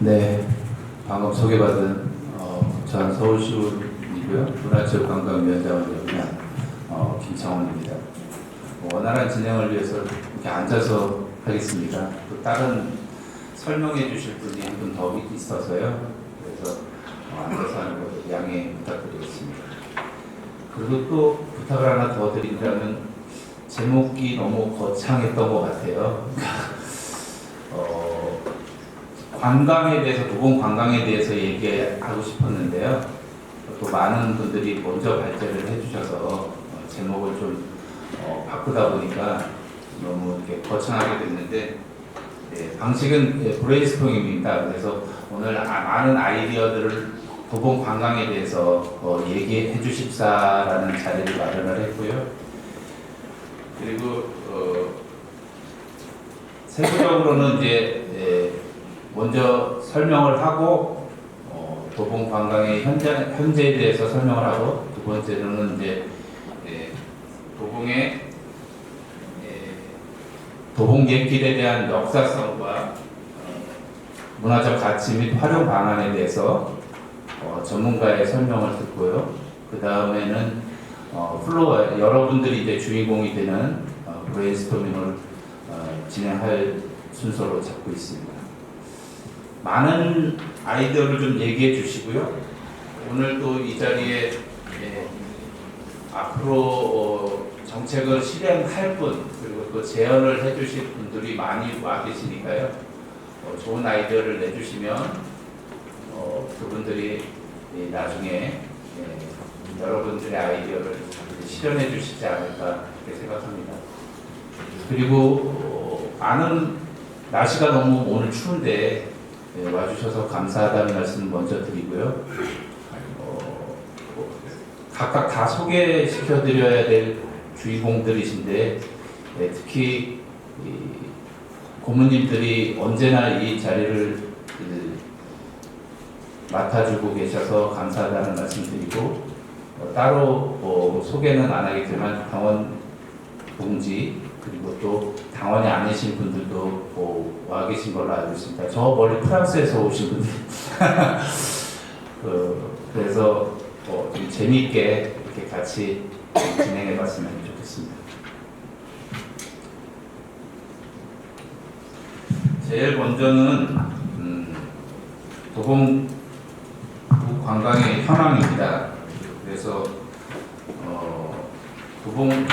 네, 방금 소개받은 어, 전 서울시군이고요. 문화체육관광위원장을 역임한 어, 김창원입니다. 뭐 원활한 진행을 위해서 이렇게 앉아서 하겠습니다. 또 다른 설명해 주실 분이 한 분 더 있어서요. 그래서 어, 앉아서 하는 거 양해 부탁드리겠습니다. 그리고 또 부탁을 하나 더 드린다면 제목이 너무 거창했던 것 같아요. 어, 관광에 대해서 도봉 관광에 대해서 얘기하고 싶었는데요. 또 많은 분들이 먼저 발제를 해주셔서 어, 제목을 좀 어, 바꾸다 보니까 너무 이렇게 거창하게 됐는데 예, 방식은 예, 브레인스토밍입니다. 그래서 오늘 아- 많은 아이디어들을 도봉 관광에 대해서 어, 얘기해 주십사라는 자리를 마련을 했고요. 그리고 어, 세부적으로는 이제 예, 먼저 설명을 하고 어, 도봉 관광의 현재 현재에 대해서 설명을 하고 두 번째로는 이제 예, 도봉의 예, 도봉 옛길에 대한 역사성과 어, 문화적 가치 및 활용 방안에 대해서 어, 전문가의 설명을 듣고요. 그 다음에는 어, 플로어 여러분들이 이제 주인공이 되는 어, 브레인스토밍을 어, 진행할 순서로 잡고 있습니다. 많은 아이디어를 좀 얘기해 주시고요. 오늘 또이 자리에 예, 앞으로 어, 정책을 실행할 분 그리고 또 제언을 해주실 분들이 많이 와 계시니까요. 어, 좋은 아이디어를 내주시면 어, 그분들이 예, 나중에 예, 여러분들의 아이디어를 실현해 주시지 않을까 그렇게 생각합니다. 그리고 어, 많은 날씨가 너무 오늘 추운데 예, 와주셔서 감사하다는 말씀 먼저 드리고요. 어, 각각 다 소개시켜 드려야 될 주인공들이신데 예, 특히 이 고모님들이 언제나 이 자리를 그, 맡아주고 계셔서 감사하다는 말씀드리고 어, 따로 어, 소개는 안 하겠지만 당원 동지 그리고 또 당원이 아니신 분들도 어, 와 계신 걸로 알고 있습니다. 저 멀리 프랑스에서 오신 분들 그, 그래서 어, 좀 재미있게 이렇게 같이 진행해 봤으면 좋겠습니다. 제일 먼저는 음, 도봉 관광의 현황입니다. 그래서 어, 도봉 음,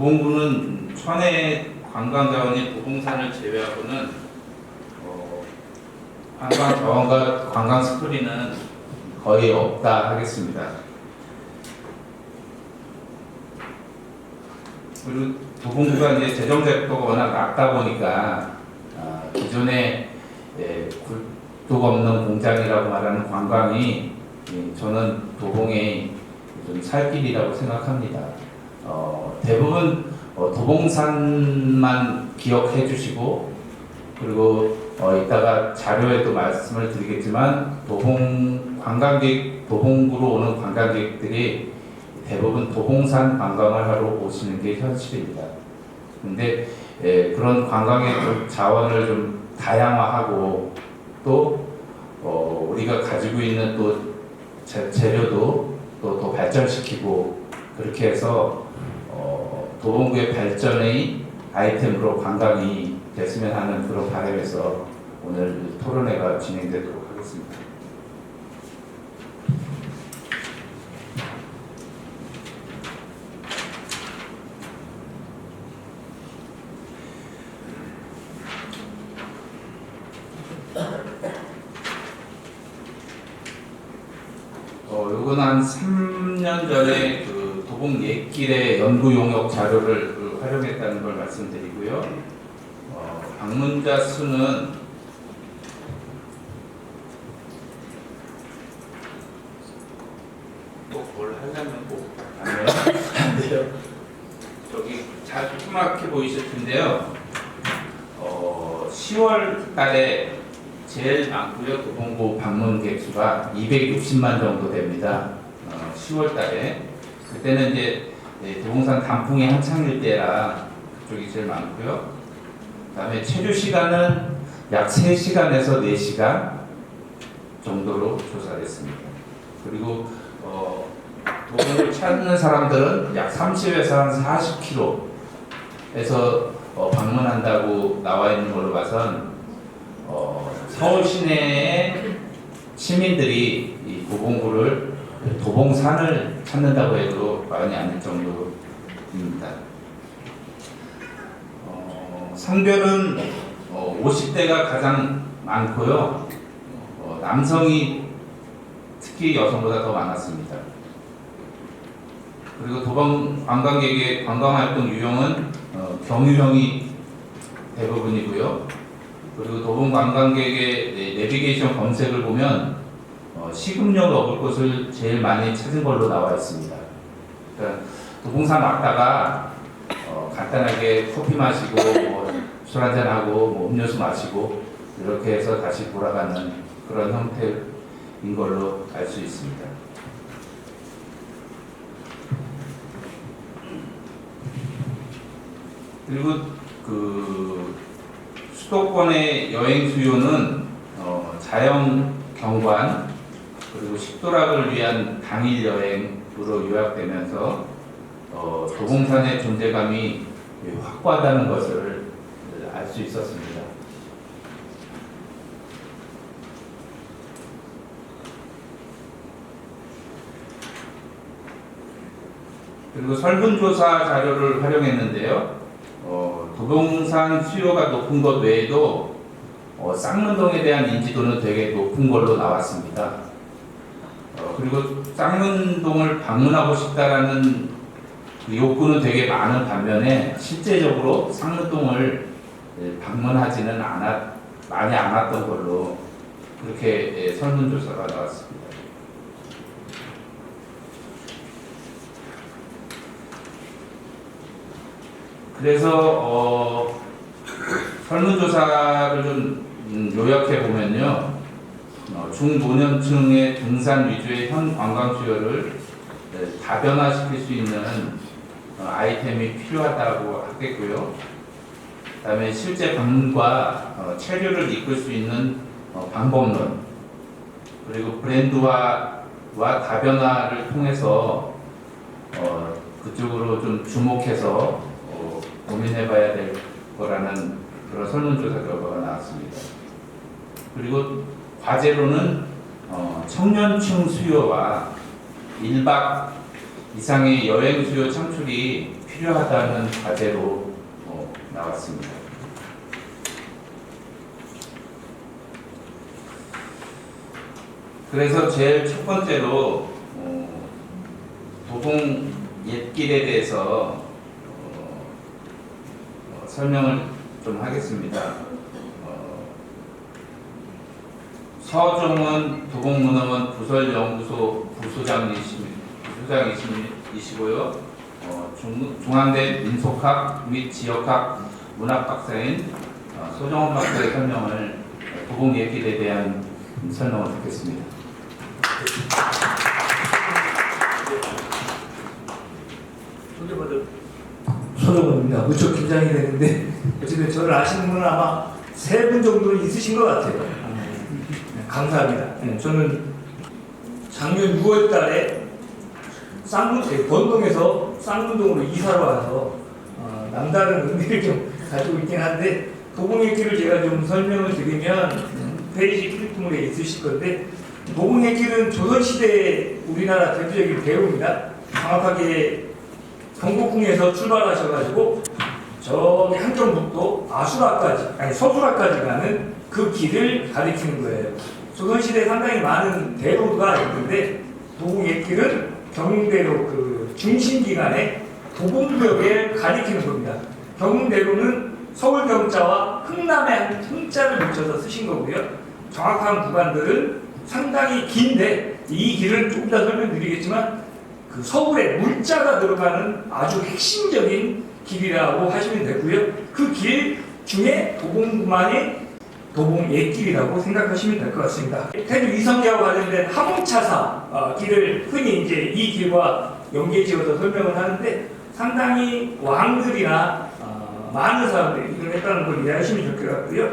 도봉구는 천혜 관광 자원인 도봉산을 제외하고는 어, 관광 자원과 관광 스토리는 거의 없다 하겠습니다. 그리고 도봉구가 이제 재정 제도가 워낙 낮다 보니까 아, 기존에 예, 굴뚝 없는 공장이라고 말하는 관광이 예, 저는 도봉의 좀 살길이라고 생각합니다. 어, 대부분 어, 도봉산만 기억해 주시고 그리고 어, 이따가 자료에도 말씀을 드리겠지만 도봉 관광객 도봉구로 오는 관광객들이 대부분 도봉산 관광을 하러 오시는 게 현실입니다. 근데 예, 그런 관광의 좀 자원을 좀 다양화하고 또 어, 우리가 가지고 있는 또 재, 재료도 또더 발전시키고 그렇게 해서 어, 도봉구의 발전의 아이템으로 관광이 됐으면 하는 그런 바람에서 오늘 토론회가 진행되도록 하겠습니다. 어, 요건 한 3년 전에 그 도봉 옛길의 연구 용역 자료를 그 활용했다는 걸 말씀드리고요. 어, 방문자 수는 꼭뭘 하려면 꼭안 돼요. 안 돼요. 저기 잘 조그맣게 보이실 텐데요. 어, 10월 달에 제일 많고요. 도봉구 방문 객 수가 260만 정도 됩니다. 어, 10월 달에 그때는 이제 예, 도봉산 단풍이 한창일 때라 그쪽이 제일 많고요. 그다음에 체류 시간은 약 3시간에서 4시간 정도로 조사했습니다. 그리고 어, 도봉을 찾는 사람들은 약 30에서 한 40km에서 어, 방문한다고 나와 있는 걸로 봐선 어, 서울 시내의 시민들이 이 도봉구를 도봉산을 찾는다고 해도 과언이 아닐 정도입니다. 어, 성별은 어, 50대가 가장 많고요. 어, 남성이 특히 여성보다 더 많았습니다. 그리고 도봉 관광객의 관광활동 유형은 어, 경유형이 대부분이고요. 그리고 도봉 관광객의 네, 내비게이션 검색을 보면 어, 식음료 먹을 곳을 제일 많이 찾은 걸로 나와 있습니다. 그러니까 도봉산 왔다가 어, 간단하게 커피 마시고 뭐 술 한잔 하고 뭐 음료수 마시고 이렇게 해서 다시 돌아가는 그런 형태인 걸로 알 수 있습니다. 그리고 그 수도권의 여행 수요는 어, 자연 경관 그리고 식도락을 위한 당일 여행으로 요약되면서 어, 도봉산의 존재감이 확고하다는 것을 알 수 있었습니다. 그리고 설문조사 자료를 활용했는데요. 어, 도봉산 수요가 높은 것 외에도 어, 쌍문동에 대한 인지도는 되게 높은 걸로 나왔습니다. 어, 그리고 쌍문동을 방문하고 싶다라는 그 욕구는 되게 많은 반면에 실제적으로 쌍문동을 예, 방문하지는 않았, 많이 않았던 걸로 그렇게 예, 설문조사가 나왔습니다. 그래서 어, 설문조사를 좀 음, 요약해 보면요, 어, 중노년층의 등산 위주의 현 관광 수요를 네, 다변화시킬 수 있는 어, 아이템이 필요하다고 하겠고요. 그다음에 실제 방문과 어, 체류를 이끌 수 있는 어, 방법론 그리고 브랜드와 와 다변화를 통해서 어, 그쪽으로 좀 주목해서 어, 고민해봐야 될 거라는 그런 설문조사 결과가 나왔습니다. 그리고 과제로는 어, 청년층 수요와 1박 이상의 여행 수요 창출이 필요하다는 과제로 어, 나왔습니다. 그래서 제일 첫 번째로 어, 도봉 옛길에 대해서 어, 어, 설명을 좀 하겠습니다. 어, 서종은 도봉문화원 부설연구소 부소장이시, 부소장이시고요. 어, 중, 중앙대 민속학 및 지역학 문학 박사인 어, 소정원 박사의 설명을 도봉 옛길에 대한 설명을 듣겠습니다. 손호건입니다. 무척 긴장이 되는데 어쨌든 저를 아시는 분은 아마 세 분 정도는 있으신 것 같아요. 네, 감사합니다. 네, 저는 작년 6월 달에 쌍문, 네, 권동에서 쌍문동으로 이사를 와서 어, 남다른 의미를 좀 가지고 있긴 한데 도봉의 길을 제가 좀 설명을 드리면 음, 페이지 필리품에 있으실 건데 도봉의 길은 조선시대 우리나라 대표적인 배우입니다. 정확하게 경복궁에서 출발하셔가지고 저기 한경북도 아수라까지 아니 서수라까지 가는 그 길을 가리키는 거예요. 조선시대 상당히 많은 대로가 있는데 도봉의 길은 경흥대로 그 중심기간에 도봉역에 가리키는 겁니다. 경흥대로는 서울 경자와 흥남의 한 흥자를 붙여서 쓰신 거고요. 정확한 구간들은 상당히 긴데 이 길을 조금 더 설명드리겠지만 그 서울에 물자가 들어가는 아주 핵심적인 길이라고 하시면 되고요. 그 길 중에 도봉구만이 도봉 옛길이라고 생각하시면 될 것 같습니다. 태주 이성계와 관련된 하봉차사 어, 길을 흔히 이제 이 길과 연계지어서 설명을 하는데 상당히 왕들이나 어, 많은 사람들이 이걸 했다는 걸 이해하시면 좋을 것 같고요.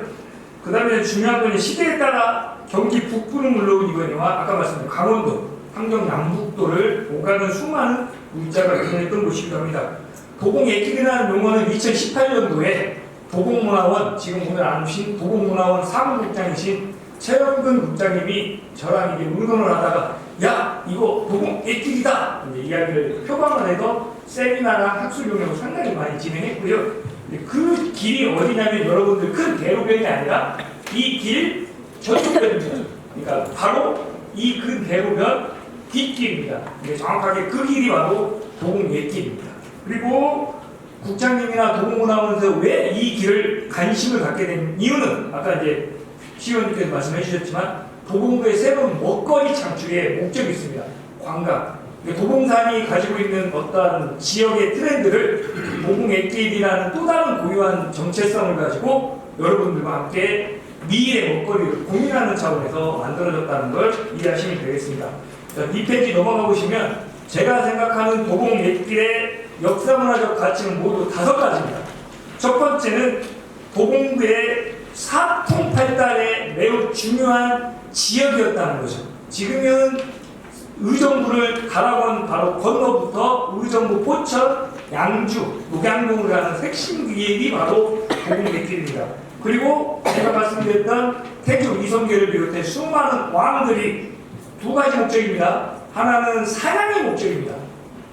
그 다음에 중요한 건 시대에 따라 경기 북부는 물론 이거니와 아까 말씀드린 강원도, 함경 남북도를 오가는 수많은 문자가 유행했던 곳이기도 합니다. 도봉 예길이라는 용어는 2018년도에 도봉문화원, 지금 오늘 안 오신 도봉문화원 사무국장이신 최영근 국장님이 저랑 이제 의논을 하다가 야 이거 예길이다 이제 이야기를 표방을 해서 세미나랑 학술 용역을 상당히 많이 진행했고요. 그 길이 어디냐면 여러분들 큰 대로변이 아니라 이 길 저쪽 변입니다. 그러니까 바로 이 큰 대로변 뒷길입니다. 이게 정확하게 그 길이 바로 도봉 옛길입니다. 그리고 국장님이나 도봉문화원에서 왜 이 길을 관심을 갖게 된 이유는 아까 이제 시의원님께서 말씀해 주셨지만 도봉구의 새로운 먹거리 창출의 목적이 있습니다. 관광. 도봉산이 가지고 있는 어떠한 지역의 트렌드를 도봉 액길이라는 또 다른 고유한 정체성을 가지고 여러분들과 함께 미래 먹거리를 고민하는 차원에서 만들어졌다는 걸 이해하시면 되겠습니다. 자, 이 페이지 넘어가 보시면 제가 생각하는 도봉 액길의 역사문화적 가치는 모두 다섯 가지입니다. 첫 번째는 도봉구의 사통팔달의 매우 중요한 지역이었다는 거죠. 지금은 의정부를 가라건 바로 건너부터 의정부 포천, 양주, 녹양동을 가는 핵심 길이 바로 도봉백길입니다. 그리고 제가 말씀드렸던 태조 이성계를 비롯해 수많은 왕들이 두 가지 목적입니다. 하나는 사냥의 목적입니다.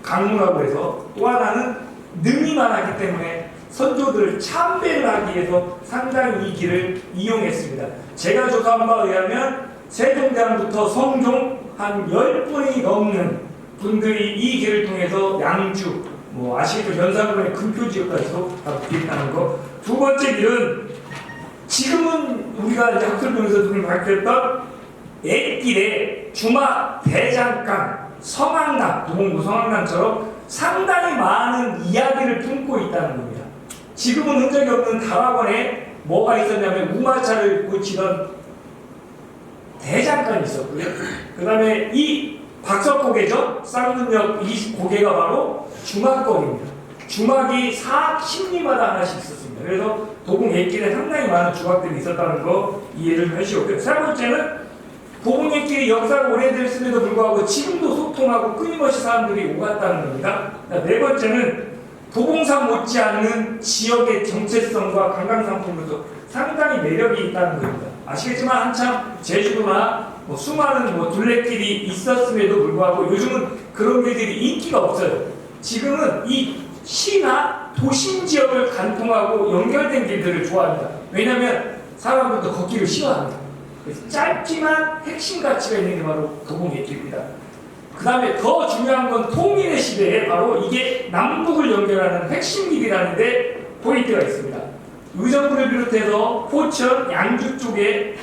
강무라고 해서 또 하나는 능이 많았기 때문에 선조들을 참배를 하기 위해서 상당히 이 길을 이용했습니다. 제가 조사한 바에 의하면 세종대왕부터 성종 한 10분이 넘는 분들이 이 길을 통해서 양주, 뭐 아시겠죠? 연산군의 금표 지역까지도 다 비행하는 거. 두 번째 길은 지금은 우리가 이제 학술병에서 눈을 밝혔던 옛길에 주마, 대장간, 성황당, 도봉구 성황당처럼 상당히 많은 이야기를 품고 있다는 겁니다. 지금은 흔적이 없는 다락원에 뭐가 있었냐면 우마차를 고치던 대장간이 있었고요. 그 다음에 이 박석고개죠. 쌍문역 이 고개가 바로 주막거리입니다. 주막이 사 심리마다 하나씩 있었습니다. 그래서 도봉 옛길에 상당히 많은 주막들이 있었다는 거 이해를 하시고요. 세 번째는 옛길이 역사가 오래됐음에도 불구하고 지금도 소통하고 끊임없이 사람들이 오갔다는 겁니다. 네 번째는 도봉산 못지않는 지역의 정체성과 관광 상품으로서 상당히 매력이 있다는 겁니다. 아시겠지만 한참 제주도나 뭐 수많은 뭐 둘레길이 있었음에도 불구하고 요즘은 그런 길들이 인기가 없어요. 지금은 이 시나 도심 지역을 관통하고 연결된 길들을 좋아합니다. 왜냐하면 사람들도 걷기를 싫어합니다. 짧지만 핵심 가치가 있는 게 바로 도봉의 길입니다. 그 다음에 더 중요한 건 통일의 시대에 바로 이게 남북을 연결하는 핵심 길이라는데 포인트가 있습니다. 의정부를 비롯해서 포천, 양주 쪽에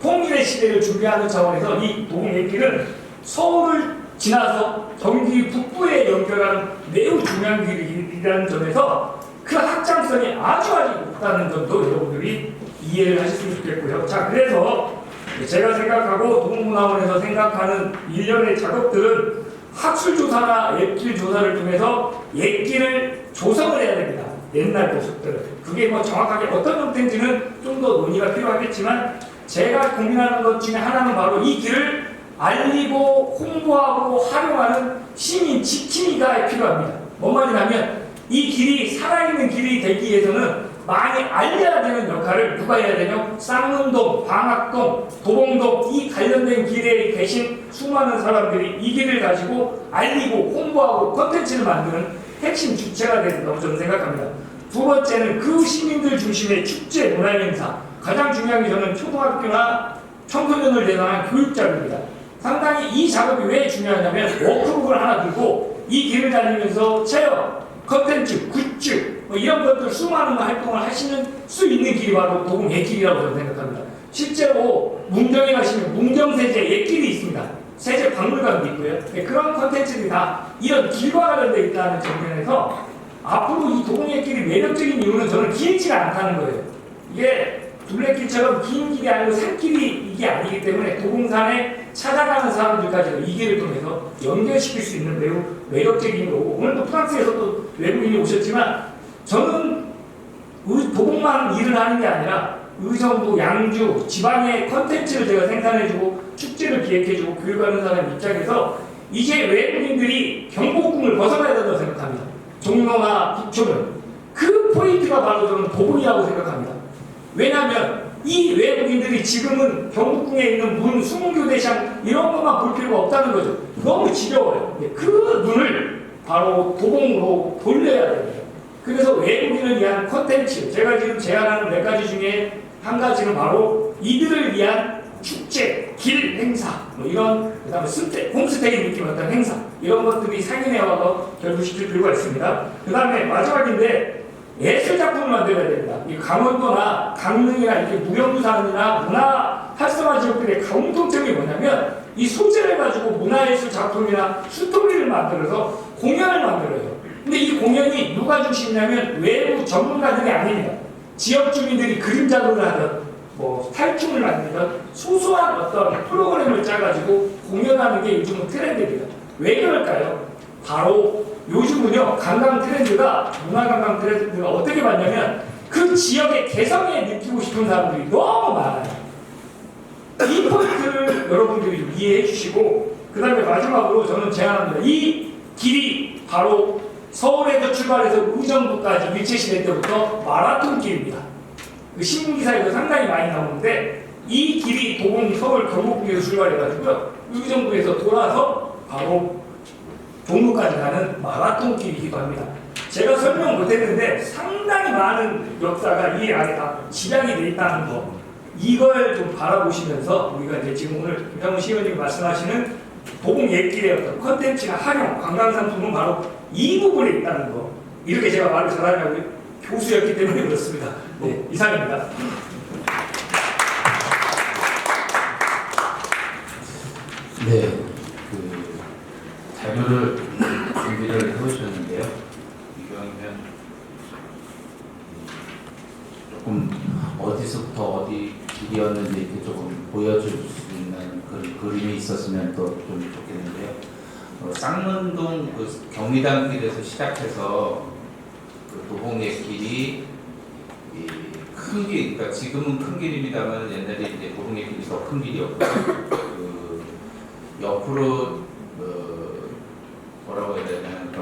통일의 시대를 준비하는 차원에서 이 동해길은 서울을 지나서 경기 북부에 연결하는 매우 중요한 길이라는 점에서 그 확장성이 아주 아주 높다는 점도 여러분들이 이해를 하셨으면 좋겠고요. 자, 그래서 제가 생각하고 동문화원에서 생각하는 일련의 작업들은 학술조사나 옛길 조사를 통해서 옛길을 조성을 해야 됩니다. 옛날 모습들을. 그게 뭐 정확하게 어떤 형태인지는 좀 더 논의가 필요하겠지만 제가 고민하는 것 중에 하나는 바로 이 길을 알리고 홍보하고 활용하는 시민 지킴이가 필요합니다. 뭔 말이냐면 이 길이 살아있는 길이 되기 위해서는 많이 알려야 되는 역할을 누가 해야 되냐? 쌍문동, 방학동, 도봉동 이 관련된 길에 계신 수많은 사람들이 이 길을 가지고 알리고 홍보하고 콘텐츠를 만드는 핵심 주체가 된다고 저는 생각합니다. 두 번째는 그 시민들 중심의 축제 문화 행사 가장 중요한 게 저는 초등학교나 청소년을 대상한 교육자입니다. 상당히 이 작업이 왜 중요하냐면 워크북을 하나 들고 이 길을 다니면서 체험, 컨텐츠, 굿즈 뭐 이런 것들 수많은 활동을 하시는 수 있는 길이 바로 도봉 옛길이라고 저는 생각합니다. 실제로 문경에 가시면 문경세제 옛길이 있습니다. 세제 박물관도 있고요. 네, 그런 컨텐츠들이 다 이런 길과 관련되어 있다는 측면에서 앞으로 이 도봉 옛길이 매력적인 이유는 저는 길지가 않다는 거예요. 이게 둘레길처럼 긴 길이 아니고 산길이 이게 아니기 때문에 도봉산의 찾아가는 사람들까지도 이 길을 통해서 연결시킬 수 있는 매우 매력적인 거고 오늘도 프랑스에서 또 외국인이 오셨지만 저는 의- 도봉만 일을 하는 게 아니라 의정부, 양주, 지방의 컨텐츠를 제가 생산해주고 축제를 기획해주고 교육하는 사람 입장에서 이제 외국인들이 경복궁을 벗어나야 된다고 생각합니다. 종로나 북촌은 그 포인트가 바로 저는 도봉이라고 생각합니다. 왜냐하면 이 지금은 경복궁에 있는 문, 수문교대상 이런 것만 볼 필요가 없다는 거죠. 너무 지겨워요. 예, 그 눈을 바로 도봉으로 돌려야 됩니다. 그래서 외국인을 위한 컨텐츠, 제가 지금 제안하는 몇 가지 중에 한 가지는 바로 이들을 위한 축제, 길 행사, 뭐 이런 그다음에 스테, 홈스테이 느낌 어떤 행사 이런 것들이 상인에 와서 결부시킬 필요가 있습니다. 그다음에 마지막인데 예술 작품을 만들어야 됩니다. 이 강원도나 강릉이나 이렇게 무형부산이나 문화 활성화 지역들의 공통점이 뭐냐면 이 소재를 가지고 문화예술 작품이나 스토리를 만들어서 공연을 만들어요. 근데 이 공연이 누가 중심이냐면 외부 전문가들이 아닙니다. 지역 주민들이 그림 자료를 하든 뭐 탈춤을 만들든 소소한 어떤 프로그램을 짜가지고 공연하는 게 요즘은 트렌드입니다. 왜 그럴까요? 바로 요즘은요 관광 트렌드가 문화 관광 트렌드가 어떻게 봤냐면 그 지역의 개성에 느끼고 싶은 사람들이 너무 많아요. 이 포인트를 여러분들이 이해해 주시고 그 다음에 마지막으로 저는 제안합니다. 이 길이 바로 서울에서 출발해서 의정부까지 일제시대 때부터 마라톤 길입니다. 그 신문기사에도 상당히 많이 나오는데 이 길이 도봉 서울 경복궁에서 출발해가지고요 의정부에서 돌아서 바로 종로까지 가는 마라톤 길이기도 합니다. 제가 설명 못했는데 상당히 많은 역사가 이 안에 다 집약이 돼 있다는 거 이걸 좀 바라보시면서 우리가 이제 지금 오늘 김상훈 시의원님이 말씀하시는 도봉 옛길의 어떤 컨텐츠나 활용, 관광상품은 바로 이 부분에 있다는 거 이렇게 제가 말을 잘하냐고요? 교수였기 때문에 그렇습니다. 네, 이상입니다. 네, 그 자료를 준비를 해오셨는데요. 이거면 조금 어디서부터 어디 길이었는지 이렇게 조금 보여줄 수 있는 그 그림이 있었으면 또 좀 좋겠는데요. 어, 쌍문동 그 경리단 길에서 시작해서 그 도봉의 길이 큰 길, 그러니까 지금은 큰 길입니다만 옛날에 이제 도봉의 길이 더 큰 길이었고 그 옆으로 어, 뭐라고 해야 되나 그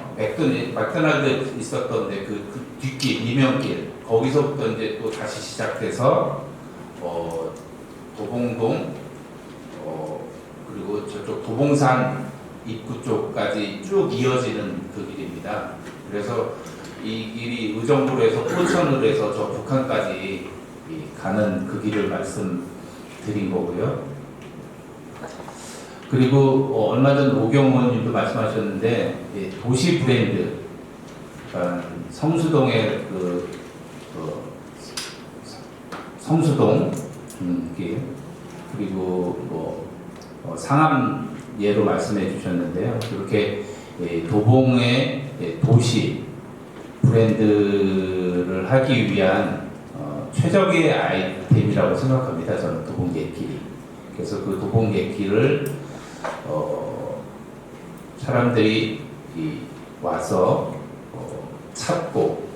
어, 맥도니 맥도날드 있었던데 그, 그 뒷길 이명길 거기서부터 이제 또 다시 시작해서 어, 도봉동 어, 그리고 저쪽 도봉산 입구 쪽까지 쭉 이어지는 그 길입니다. 그래서 이 길이 의정부로 해서 포천으로 해서 저 북한까지 이 가는 그 길을 말씀드린 거고요. 그리고 어, 얼마 전 오경원님도 말씀하셨는데 예, 도시 브랜드, 그러니까 성수동의 그 어, 성수동 음, 길 그리고 뭐 어, 상암 예로 말씀해 주셨는데요. 이렇게 예, 도봉의 예, 도시 브랜드를 하기 위한 어, 최적의 아이템이라고 생각합니다. 저는 도봉객길이. 그래서 그 도봉객길을 어, 사람들이 이 와서 어, 찾고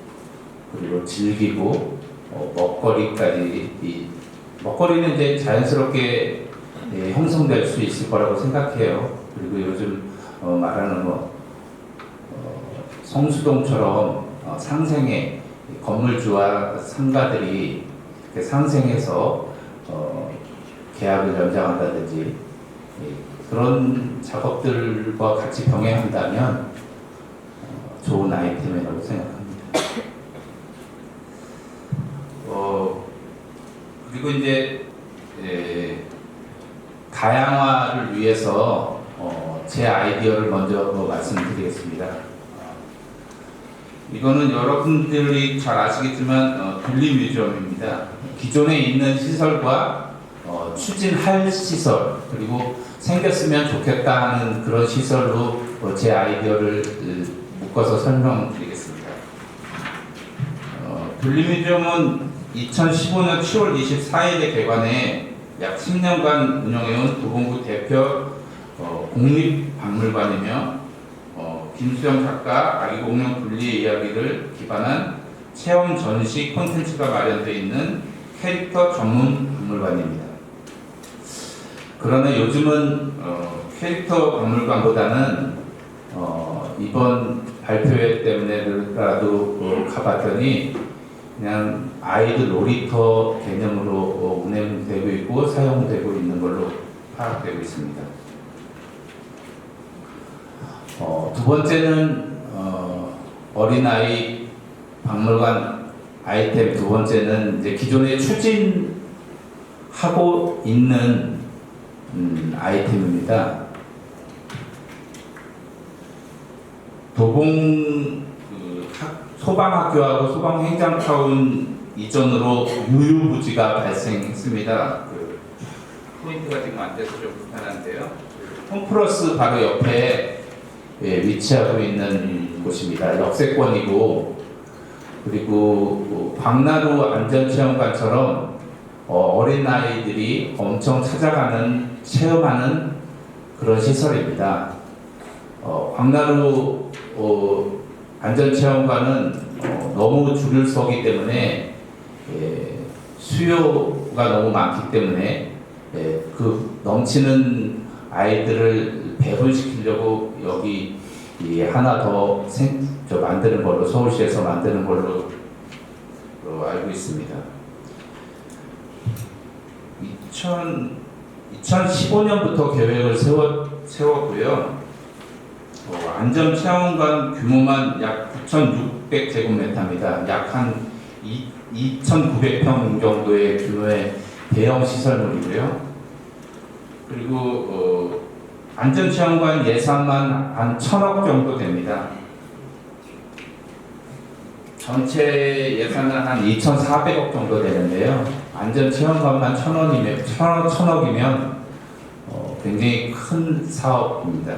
그리고 즐기고 어, 먹거리까지 이 먹거리는 이제 자연스럽게 예, 형성될 수 있을 거라고 생각해요. 그리고 요즘 어, 말하는 뭐 어, 성수동처럼 어, 상생의 건물주와 상가들이 상생해서 어, 계약을 연장한다든지 예, 그런 작업들과 같이 병행한다면 어, 좋은 아이템이라고 생각합니다. 어, 그리고 이제 예, 다양화를 위해서 어, 제 아이디어를 먼저 뭐 말씀드리겠습니다. 어, 이거는 여러분들이 잘 아시겠지만 어, 분리 뮤지엄입니다. 기존에 있는 시설과 어, 추진할 시설 그리고 생겼으면 좋겠다 하는 그런 시설로 어, 제 아이디어를 으, 묶어서 설명드리겠습니다. 어, 분리 뮤지엄은 2015년 10월 24일에 개관해 약 10년간 운영해온 도봉구 대표 어, 국립박물관이며 어, 김수영 작가 아기 공룡 분리의 이야기를 기반한 체험 전시 콘텐츠가 마련되어 있는 캐릭터 전문 박물관입니다. 그러나 요즘은 어, 캐릭터 박물관보다는 어, 이번 발표회 때문에라도 어, 가봤더니 그냥 아이들 놀이터 개념으로 어, 운행되고 있고 사용되고 있는 걸로 파악되고 있습니다. 어, 두 번째는 어, 어린아이 박물관 아이템 두 번째는 이제 기존에 추진하고 있는 음, 아이템입니다. 도봉 소방학교하고 소방행정타운 이전으로 유유부지가 발생했습니다. 그 포인트가 지금 안 돼서 좀 불편한데요. 홈플러스 바로 옆에 예, 위치하고 있는 곳입니다. 역세권이고 그리고 뭐 광나루 안전체험관처럼 어, 린 아이들이 엄청 찾아가는 체험하는 그런 시설입니다. 어, 광나루 어, 안전체험관은 어, 너무 줄을 서기 때문에 예, 수요가 너무 많기 때문에 예, 그 넘치는 아이들을 배분시키려고 여기 이 하나 더 생, 저 만드는 걸로 서울시에서 만드는 걸로 어, 알고 있습니다. 2000, 2015년부터 계획을 세웠, 세웠고요. 어, 안전 체험관 규모만 약 9,600제곱미터입니다. 약 한 2,900평 정도의 규모의 대형 시설물이고요. 그리고 어, 안전 체험관 예산만 한 천억 정도 됩니다. 전체 예산은 한 2,400억 정도 되는데요. 안전 체험관만 천 원이면 천, 천억이면 어, 굉장히 큰 사업입니다.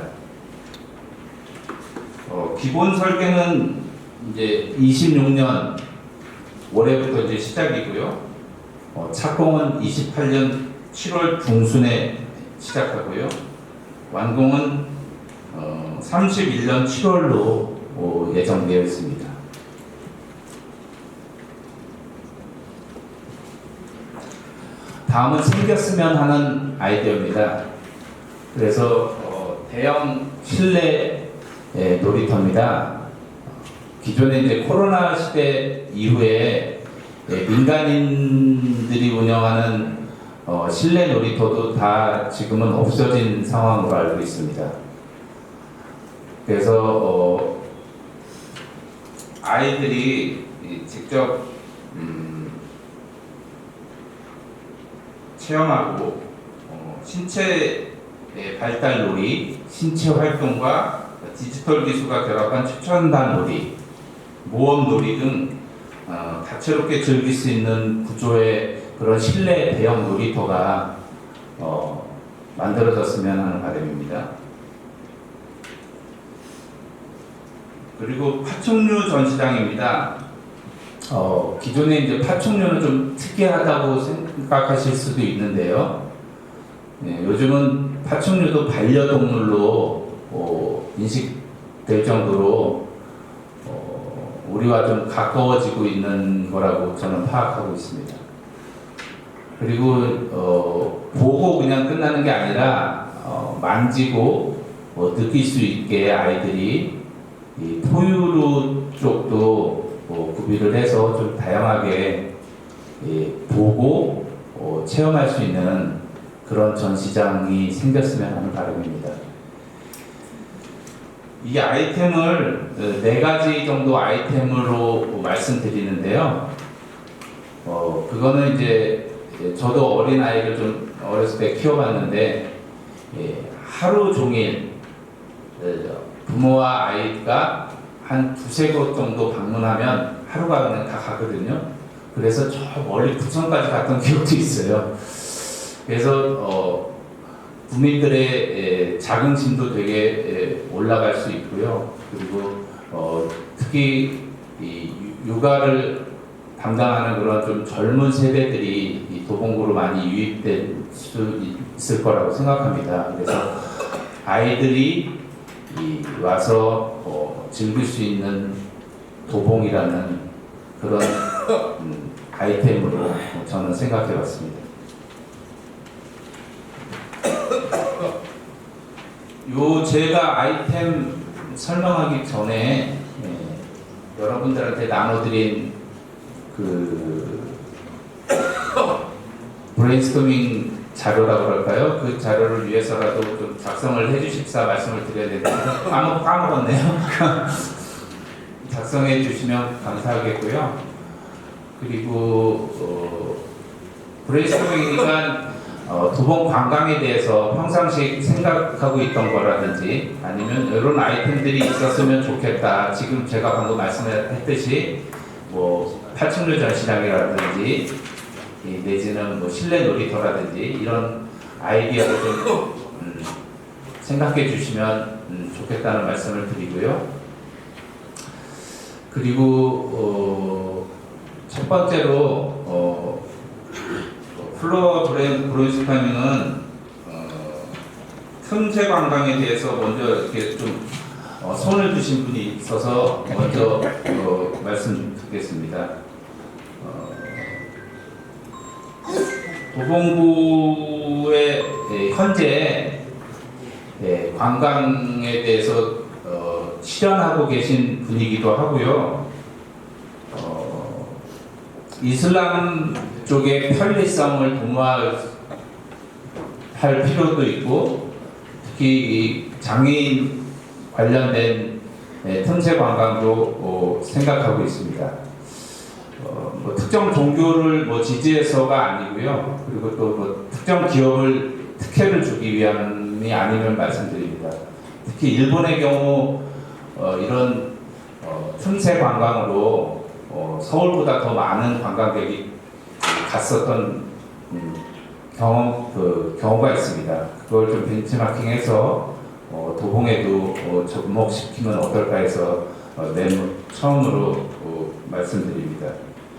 어, 기본 설계는 이제 26년 올해부터 이제 시작이고요. 어, 착공은 28년 7월 중순에 시작하고요. 완공은 어, 31년 7월로 어, 예정되어 있습니다. 다음은 생겼으면 하는 아이디어입니다. 그래서 어, 대형 실내 예, 놀이터입니다. 기존에 이제 코로나 시대 이후에 예, 민간인들이 운영하는 어, 실내 놀이터도 다 지금은 없어진 상황으로 알고 있습니다. 그래서 어, 아이들이 이 직접 음, 체험하고 어, 신체 발달 놀이, 신체 활동과 디지털 기술과 결합한 최첨단 놀이, 모험 놀이 등 어, 다채롭게 즐길 수 있는 구조의 그런 실내 대형 놀이터가 어, 만들어졌으면 하는 바람입니다. 그리고 파충류 전시장입니다. 어, 기존에 이제 파충류는 좀 특이하다고 생각하실 수도 있는데요. 네, 요즘은 파충류도 반려동물로 어, 인식될 정도로 어, 우리와 좀 가까워지고 있는 거라고 저는 파악하고 있습니다. 그리고 어, 보고 그냥 끝나는 게 아니라 어, 만지고 어, 느낄 수 있게 아이들이 이 포유류 쪽도 어, 구비를 해서 좀 다양하게 예, 보고 어, 체험할 수 있는 그런 전시장이 생겼으면 하는 바람입니다. 이 아이템을 어, 네 가지 정도 아이템으로 말씀드리는데요. 어, 그거는 이제 저도 어린 아이를 좀 어렸을 때 키워봤는데 예, 하루 종일 어, 부모와 아이가 한 두세 곳 정도 방문하면 하루가 그냥 다 가거든요. 그래서 저 멀리 부천까지 갔던 기억도 있어요. 그래서 어, 국민들의 에, 자긍심도 되게 에, 올라갈 수 있고요. 그리고 어, 특히 육아를 담당하는 그런 좀 젊은 세대들이 이 도봉구로 많이 유입될 수 있을 거라고 생각합니다. 그래서 아이들이 이 와서 어, 즐길 수 있는 도봉이라는 그런 음, 아이템으로 저는 생각해 봤습니다. 요 제가 아이템 설명하기 전에 예, 여러분들한테 나눠드린 그 브레인스토밍 자료라고 그럴까요? 그 자료를 위해서라도 좀 작성을 해주십사 말씀을 드려야 되는데 까먹, 까먹었네요. 작성해 주시면 감사하겠고요. 그리고 어, 브레인스토밍이니까 어, 도봉 관광에 대해서 평상시 생각하고 있던 거라든지 아니면 이런 아이템들이 있었으면 좋겠다. 지금 제가 방금 말씀했듯이 뭐 파충류 전시장이라든지 이 내지는 뭐 실내 놀이터라든지 이런 아이디어를 좀 음, 생각해 주시면 음, 좋겠다는 말씀을 드리고요. 그리고 어, 첫 번째로 어, 플로어 브레인 브로이스파밍은 어, 틈새 관광에 대해서 먼저 이렇게 좀 어, 손을 드신 분이 있어서 먼저 어, 말씀 듣겠습니다. 어, 도봉구의 예, 현재 예, 관광에 대해서 어, 실현하고 계신 분이기도 하고요. 어, 이슬람 쪽의 편리성을 도모할 필요도 있고 특히 이 장애인 관련된 예, 틈새 관광도 어, 생각하고 있습니다. 어, 뭐 특정 종교를 뭐 지지해서가 아니고요. 그리고 또 뭐 특정 기업을 특혜를 주기 위함이 아니면 말씀드립니다. 특히 일본의 경우 어, 이런 어, 틈새 관광으로 어, 서울보다 더 많은 관광객이 갔었던 음, 경험 그 경우가 있습니다. 그걸 좀 벤치마킹해서 어, 도봉에도 어, 접목시키면 어떨까 해서 어, 맨 처음으로 어, 말씀드립니다.